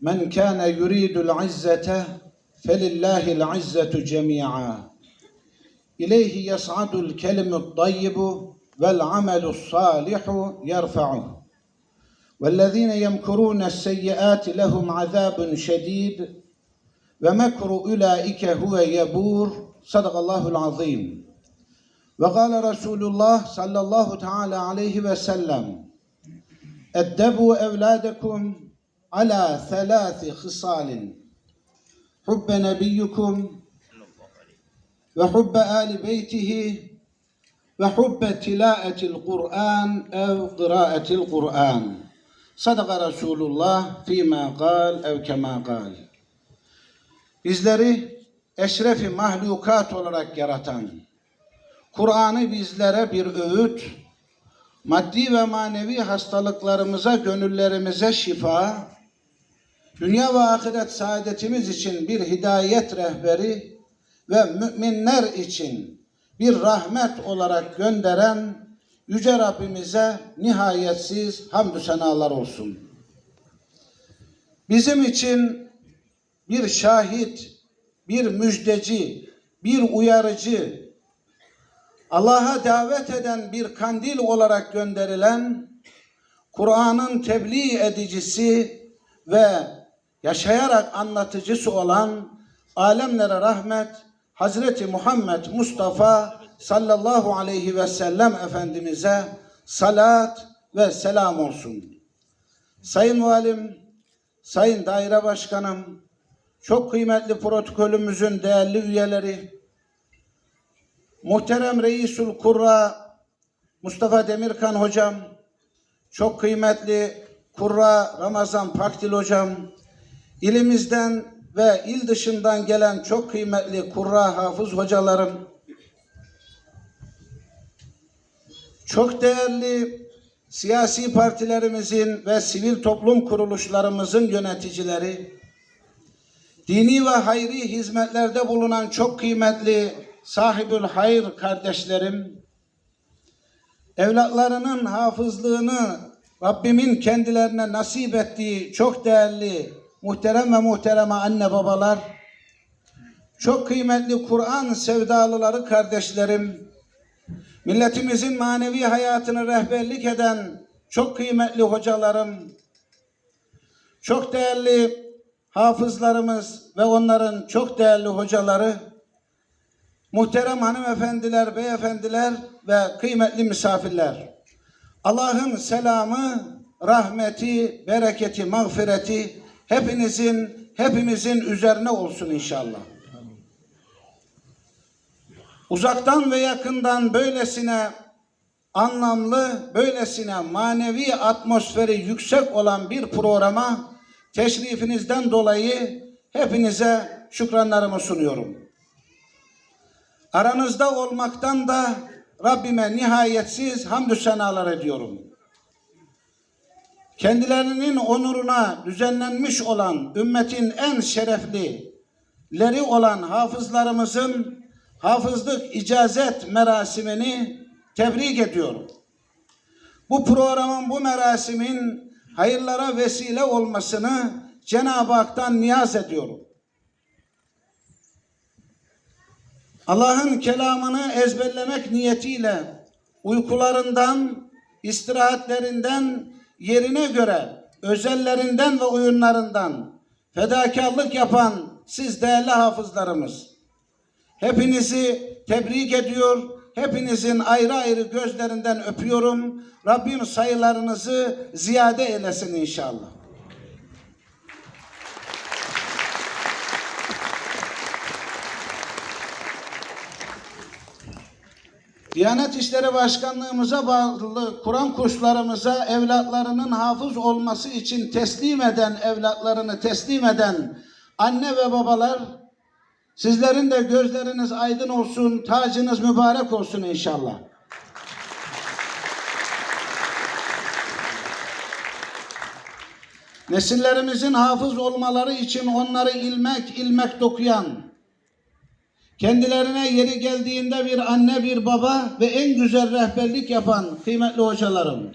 من كان يريد العزة فلله العزة جميعا إليه يصعد الكلم الطيب والعمل الصالح يرفعه والذين يمكرون السيئات لهم عذاب شديد ومكر أولئك هو يبور صدق الله العظيم وقال رسول الله صلى الله تعالى عليه وسلم eddebu evladekum ala selasi hısalin hubbe nebiyyukum ve hubbe ali beytihi ve hubbe tilaetil Kur'an ev kıraatil Kur'an. Sadaka Resulullah fîmâ kal ev kemâ kal. Bizleri eşrefi mahlukat olarak yaratan, Kur'an'ı bizlere bir öğüt, maddi ve manevi hastalıklarımıza, gönüllerimize şifa, dünya ve ahiret saadetimiz için bir hidayet rehberi ve müminler için bir rahmet olarak gönderen Yüce Rabbimize nihayetsiz hamdü senalar olsun. Bizim için bir şahit, bir müjdeci, bir uyarıcı, Allah'a davet eden bir kandil olarak gönderilen Kur'an'ın tebliğ edicisi ve yaşayarak anlatıcısı olan alemlere rahmet Hazreti Muhammed Mustafa sallallahu aleyhi ve sellem Efendimiz'e salat ve selam olsun. Sayın Valim, Sayın Daire Başkanım, çok kıymetli protokolümüzün değerli üyeleri, muhterem Reisul Kurra Mustafa Demirkan Hocam, çok kıymetli Kurra Ramazan Pakdil Hocam, ilimizden ve il dışından gelen çok kıymetli Kurra Hafız hocalarım, çok değerli siyasi partilerimizin ve sivil toplum kuruluşlarımızın yöneticileri, dini ve hayri hizmetlerde bulunan çok kıymetli sahibül hayır kardeşlerim, evlatlarının hafızlığını Rabbimin kendilerine nasip ettiği çok değerli muhterem ve muhtereme anne babalar, çok kıymetli Kur'an sevdalıları kardeşlerim, milletimizin manevi hayatını rehberlik eden çok kıymetli hocalarım, çok değerli hafızlarımız ve onların çok değerli hocaları, muhterem hanımefendiler, beyefendiler ve kıymetli misafirler. Allah'ın selamı, rahmeti, bereketi, mağfireti hepinizin, hepimizin üzerine olsun inşallah. Uzaktan ve yakından böylesine anlamlı, böylesine manevi atmosferi yüksek olan bir programa teşrifinizden dolayı hepinize şükranlarımı sunuyorum. Aranızda olmaktan da Rabbime nihayetsiz hamdü senalar ediyorum. Kendilerinin onuruna düzenlenmiş olan ümmetin en şereflileri olan hafızlarımızın hafızlık icazet merasimini tebrik ediyorum. Bu programın, bu merasimin hayırlara vesile olmasını Cenab-ı Hak'tan niyaz ediyorum. Allah'ın kelamını ezberlemek niyetiyle uykularından, istirahatlerinden, yerine göre özellerinden ve oyunlarından fedakarlık yapan siz değerli hafızlarımız. Hepinizi tebrik ediyor, hepinizin ayrı ayrı gözlerinden öpüyorum. Rabbim sayılarınızı ziyade eylesin inşallah. Diyanet İşleri Başkanlığımıza bağlı Kur'an kurslarımıza evlatlarının hafız olması için teslim eden evlatlarını teslim eden anne ve babalar sizlerin de gözleriniz aydın olsun, tacınız mübarek olsun inşallah. Nesillerimizin hafız olmaları için onları ilmek ilmek dokuyan, kendilerine yeri geldiğinde bir anne bir baba ve en güzel rehberlik yapan kıymetli hocalarım.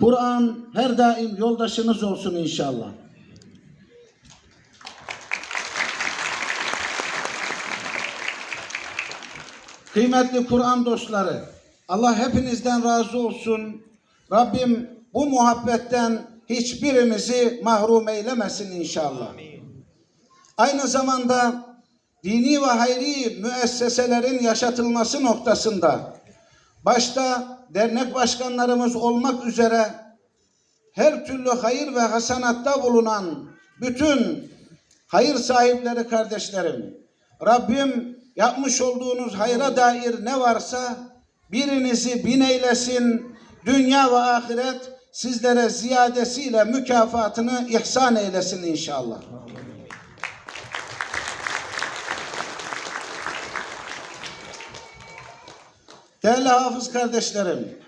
Kur'an her daim yoldaşınız olsun inşallah. Kıymetli Kur'an dostları, Allah hepinizden razı olsun. Rabbim bu muhabbetten hiçbirimizi mahrum eylemesin inşallah. Aynı zamanda dini ve hayri müesseselerin yaşatılması noktasında başta dernek başkanlarımız olmak üzere her türlü hayır ve hasanatta bulunan bütün hayır sahipleri kardeşlerim, Rabbim yapmış olduğunuz hayra dair ne varsa birinizi bin eylesin, dünya ve ahiret sizlere ziyadesiyle mükafatını ihsan eylesin inşallah. Değerli hafız kardeşlerim,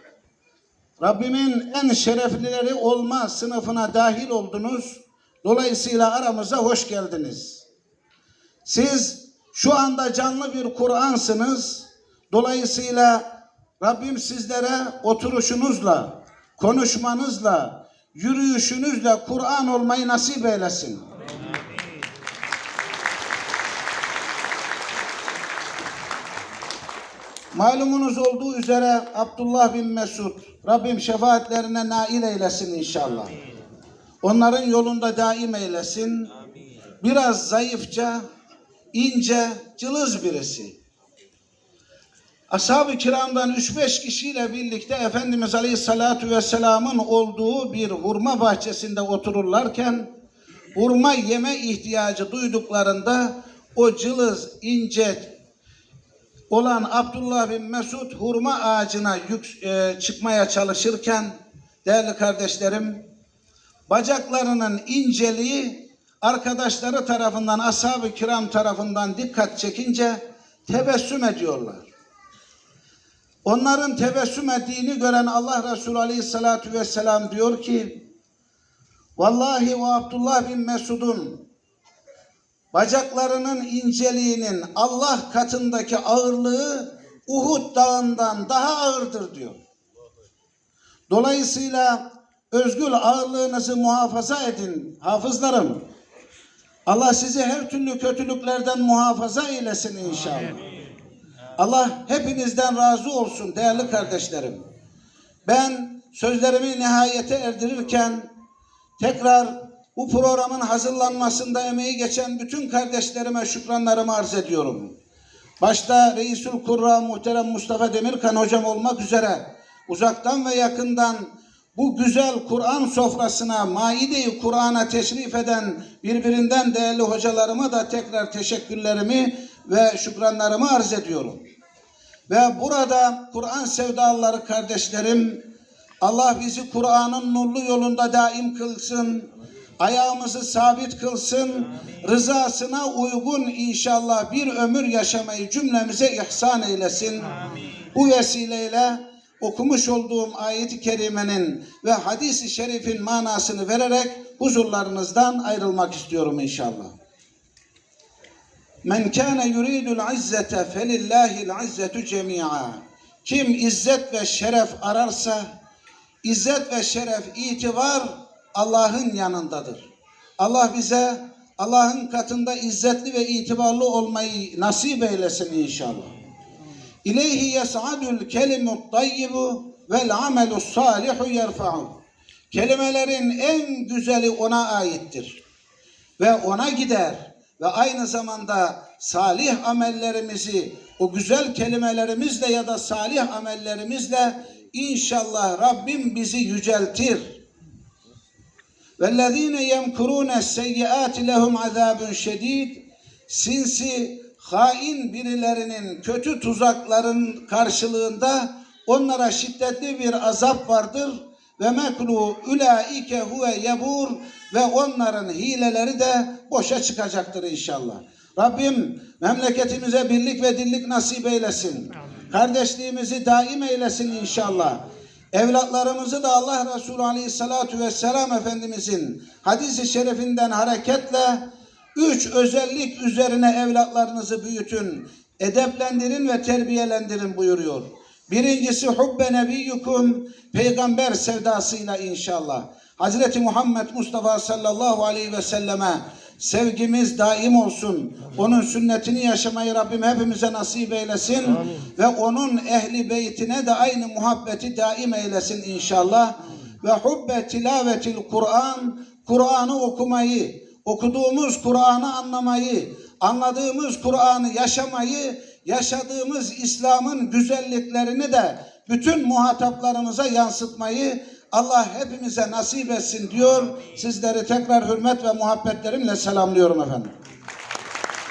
Rabbimin en şereflileri olma sınıfına dahil oldunuz. Dolayısıyla aramıza hoş geldiniz. Siz şu anda canlı bir Kur'ansınız. Dolayısıyla Rabbim sizlere oturuşunuzla, konuşmanızla, yürüyüşünüzle Kur'an olmayı nasip eylesin. Malumunuz olduğu üzere Abdullah bin Mesud, Rabbim şefaatlerine nail eylesin inşallah. Onların yolunda daim eylesin. Biraz zayıfça, ince, cılız birisi. Ashab-ı kiramdan 3-5 kişiyle birlikte Efendimiz Aleyhisselatü Vesselam'ın olduğu bir hurma bahçesinde otururlarken hurma yeme ihtiyacı duyduklarında o cılız, ince, olan Abdullah bin Mesud hurma ağacına yük, e, çıkmaya çalışırken değerli kardeşlerim bacaklarının inceliği arkadaşları tarafından ashab-ı kiram tarafından dikkat çekince tebessüm ediyorlar. Onların tebessüm ettiğini gören Allah Resulü Aleyhisselatü Vesselam diyor ki Vallahi o Abdullah bin Mesud'un bacaklarının inceliğinin Allah katındaki ağırlığı Uhud dağından daha ağırdır diyor. Dolayısıyla özgül ağırlığınızı muhafaza edin hafızlarım. Allah sizi her türlü kötülüklerden muhafaza eylesin inşallah. Allah hepinizden razı olsun değerli kardeşlerim. Ben sözlerimi nihayete erdirirken tekrar bu programın hazırlanmasında emeği geçen bütün kardeşlerime şükranlarımı arz ediyorum. Başta Reisul Kurra Muhterem Mustafa Demirkan hocam olmak üzere uzaktan ve yakından bu güzel Kur'an sofrasına, maide-i Kur'an'a teşrif eden birbirinden değerli hocalarıma da tekrar teşekkürlerimi ve şükranlarımı arz ediyorum. Ve burada Kur'an sevdalıları kardeşlerim, Allah bizi Kur'an'ın nurlu yolunda daim kılsın, ayağımızı sabit kılsın, rızasına uygun inşallah bir ömür yaşamayı cümlemize ihsan eylesin. Bu vesileyle okumuş olduğum ayet-i kerimenin ve hadis-i şerifin manasını vererek huzurlarınızdan ayrılmak istiyorum inşallah. Men kana yuridul izzete felillahil izzetu cemi'a. Kim izzet ve şeref ararsa izzet ve şeref itibar Allah'ın yanındadır. Allah bize Allah'ın katında izzetli ve itibarlı olmayı nasip eylesin inşallah. İleyhi yes'adul kelimut tayyibu vel amelus salihu yerfa'u. Kelimelerin en güzeli ona aittir. Ve ona gider ve aynı zamanda salih amellerimizi o güzel kelimelerimizle ya da salih amellerimizle inşallah Rabbim bizi yüceltir. Vellezine yemkurune seyyiati lehum azabun şedid. Sinsi, hain birilerinin kötü tuzakların karşılığında onlara şiddetli bir azap vardır. Ve mekru ulaike huve yebur ve onların hileleri de boşa çıkacaktır inşallah. Rabbim memleketimize birlik ve dirlik nasip eylesin. Kardeşliğimizi daim eylesin inşallah. Evlatlarımızı da Allah Resulü Aleyhisselatü Vesselam Efendimizin hadisi şerifinden hareketle üç özellik üzerine evlatlarınızı büyütün, edeplendirin ve terbiyelendirin buyuruyor. Birincisi hubbe nebiyyukum peygamber sevdasıyla inşallah. Hazreti Muhammed Mustafa sallallahu aleyhi ve selleme sevgimiz daim olsun. Onun sünnetini yaşamayı Rabbim hepimize nasip eylesin. Ve onun ehli beytine de aynı muhabbeti daim eylesin inşallah. Ve hubbe tilavetil Kur'an, Kur'an'ı okumayı, okuduğumuz Kur'an'ı anlamayı, anladığımız Kur'an'ı yaşamayı, yaşadığımız İslam'ın güzelliklerini de bütün muhataplarımıza yansıtmayı Allah hepimize nasip etsin diyor. Sizleri tekrar hürmet ve muhabbetlerimle selamlıyorum efendim.